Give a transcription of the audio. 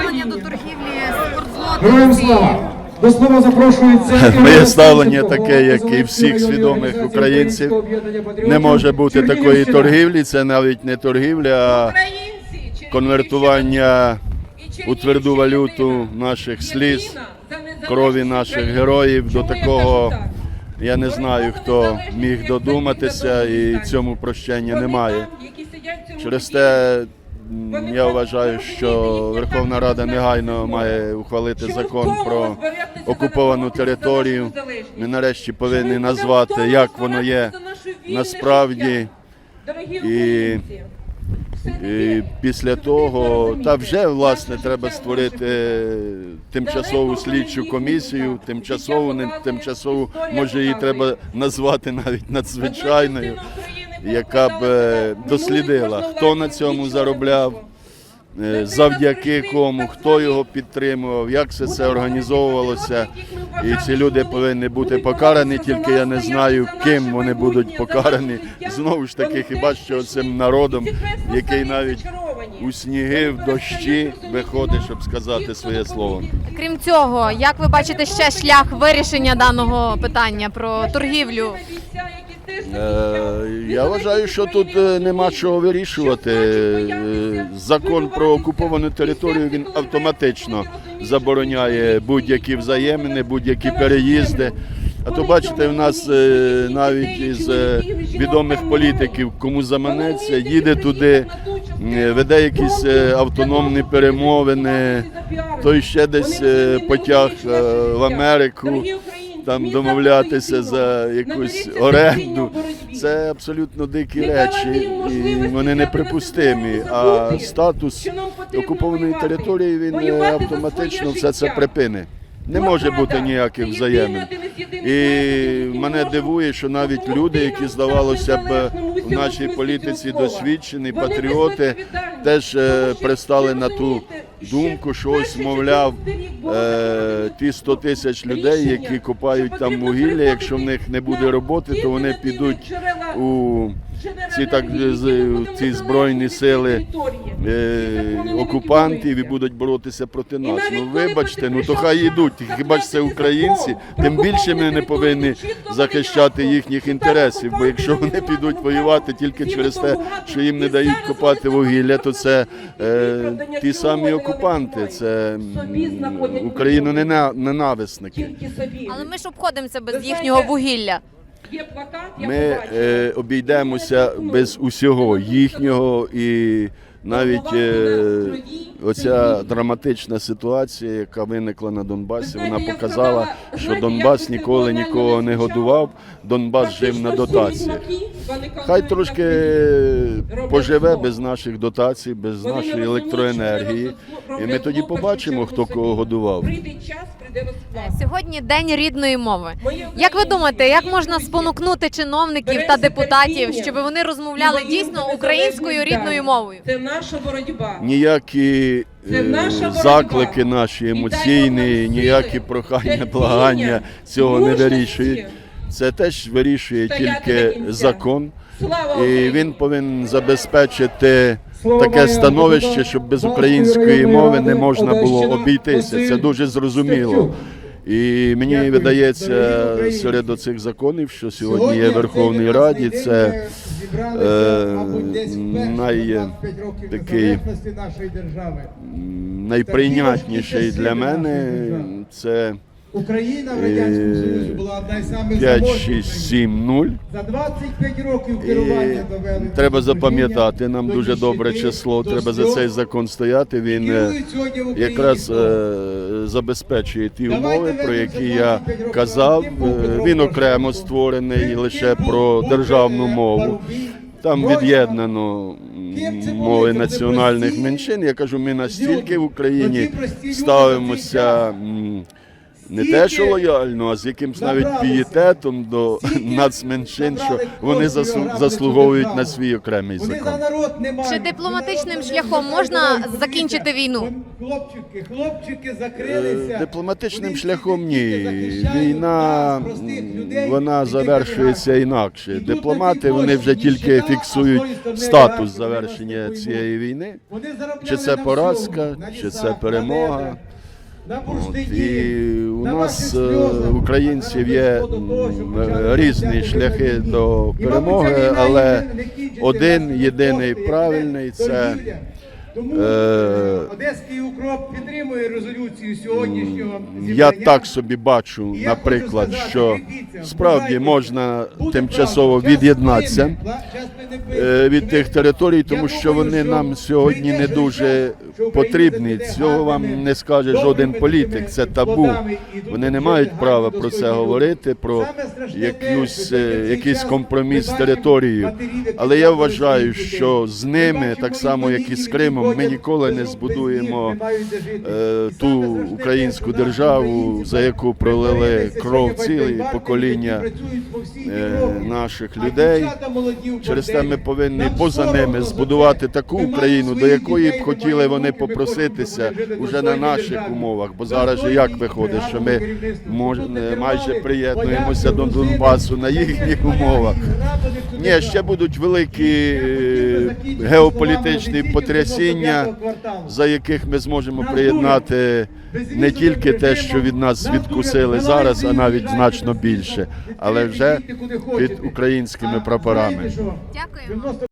ставлення до торгівлі Героям слава! До слова запрошується Моє ставлення таке, як і всіх свідомих українців. Не може бути такої торгівлі. Це навіть не торгівля, а конвертування у тверду валюту наших сліз, крові наших героїв. До такого я не знаю, хто міг додуматися, і цьому прощення немає. Через те я вважаю, що Верховна Рада негайно має ухвалити закон про окуповану територію. Ми нарешті повинні назвати, як воно є насправді. І, і після того, та вже власне треба створити тимчасову слідчу комісію, тимчасову, не тимчасову, може її треба назвати навіть надзвичайною, яка б е, дослідила, хто на цьому заробляв, е, завдяки кому, хто його підтримував, як все це організовувалося. І ці люди повинні бути покарані, тільки я не знаю, ким вони будуть покарані. Знову ж таки, хіба що цим народом, який навіть у сніги, в дощі виходить, щоб сказати своє слово. Крім цього, як ви бачите ще шлях вирішення даного питання про торгівлю? Е, Я вважаю, що тут е, нема чого вирішувати. Е, Закон про окуповану територію він автоматично забороняє будь-які взаємини, будь-які переїзди. А то бачите, в нас е, навіть із е, відомих політиків, кому заманеться, їде туди, веде якісь е, автономні перемовини, той ще десь е, потяг е, в Америку там домовлятися за якусь оренду. Це абсолютно дикі речі, і вони неприпустимі. А статус окупованої території він е, автоматично все це припинить. Не може бути ніяких взаємин. І мене дивує, що навіть люди, які здавалося б в нашій політиці досвідчені патріоти, теж е, пристали на ту думку, що ось, мовляв, е, ті 100 тисяч людей, які копають там вугілля, якщо в них не буде роботи, то вони підуть у ці так з- ці збройні сили е, окупантів і будуть боротися проти нас. Ну вибачте, ну то хай йдуть. Хіба ж це українці? Тим більше ми не повинні захищати їхніх інтересів. Бо якщо вони підуть воювати тільки через те, що їм не дають копати вугілля, то це е, ті самі окупанти, це Україну ненависники. Але ми ж обходимося без їхнього вугілля. Ми е, обійдемося без усього їхнього і навіть е, оця драматична ситуація, яка виникла на Донбасі, вона показала, що Донбас ніколи нікого не годував, Донбас жив на дотаціях. Хай трошки поживе без наших дотацій, без нашої електроенергії, і ми тоді побачимо, хто кого годував. Прийде час, прийде розплата. Сьогодні день рідної мови. Як ви думаєте, як можна спонукнути чиновників та депутатів, щоб вони розмовляли дійсно українською рідною мовою? Це наша боротьба. Ніякі е, наша заклики наші емоційні, ніякі прохання, благання цього не вирішують. Це теж вирішує Стояти тільки закон, і він повинен забезпечити таке становище, щоб без української мови не можна було обійтися. Це дуже зрозуміло. І мені видається серед оцих законів, що сьогодні є в Верховній Раді, це е, най- такий найприйнятніший для мене. Це Україна в Е, Радянському Союзі була одна із самих 5, заможних 6, 7, 0. За 25 років керування довели. треба запам'ятати нам дуже добре число. Треба за цей закон стояти. Він е, якраз е, забезпечує ті умови, про які я казав. Е, Він окремо створений лише про державну е, мову. Там від'єднано мови національних меншин. Я кажу, ми настільки в. Україні ставимося не те, що лояльно, а з якимсь навіть пієтетом до нацменшин, що вони засу- заслуговують на свій окремий Вони за закон. народ не мають. Чи дипломатичним шляхом можна закінчити війну? Хлопчики, хлопчики Е, закрилися. Дипломатичним Вони шляхом тільки ні. захищають Війна нас, простих людей, вона які завершується інакше. Дипломати вони вже тільки а фіксують тої сторони статус завершення цієї війни. Вони заробляли Чи це на поразка, на чи лісах, це перемога. На От, І у нас е, українців є різні шляхи до перемоги, але один єдиний правильний це. Тому е, Одеський укроп підтримує резолюцію сьогоднішнього Я так собі бачу, І я наприклад, хочу сказати, що дивіться, справді можна буде тимчасово правда. Час від'єднатися плине, час плине е, від тих територій, тому Я що думаю, вони що нам сьогодні не дуже що Україна потрібні. Цього вам гарними, не скаже добрими жоден політик. Це табу. і тут Вони не мають гарно, права про це говорити, про Саме страшне те, якусь, що е, цей якийсь час компроміс з ми бачимо територією. матерів, які Але я втратили вважаю, своїх що з Ми ними, бачимо так само як і з інвалідів, Кримом, ми ніколи не збудуємо е, ту українську державу, за яку пролили кров цілі покоління е, наших людей. Через те ми повинні поза ними збудувати таку Україну, до якої б хотіли вони попроситися уже на наших умовах. Бо зараз же як виходить, що ми майже приєднуємося до Донбасу на їхніх умовах. Ні, ще будуть великі Геополітичні потрясіння, 95-го за яких ми зможемо приєднати не тільки те, що від нас відкусили зараз, а навіть значно більше, але вже під українськими прапорами. Дякую. що? Дякуємо. 90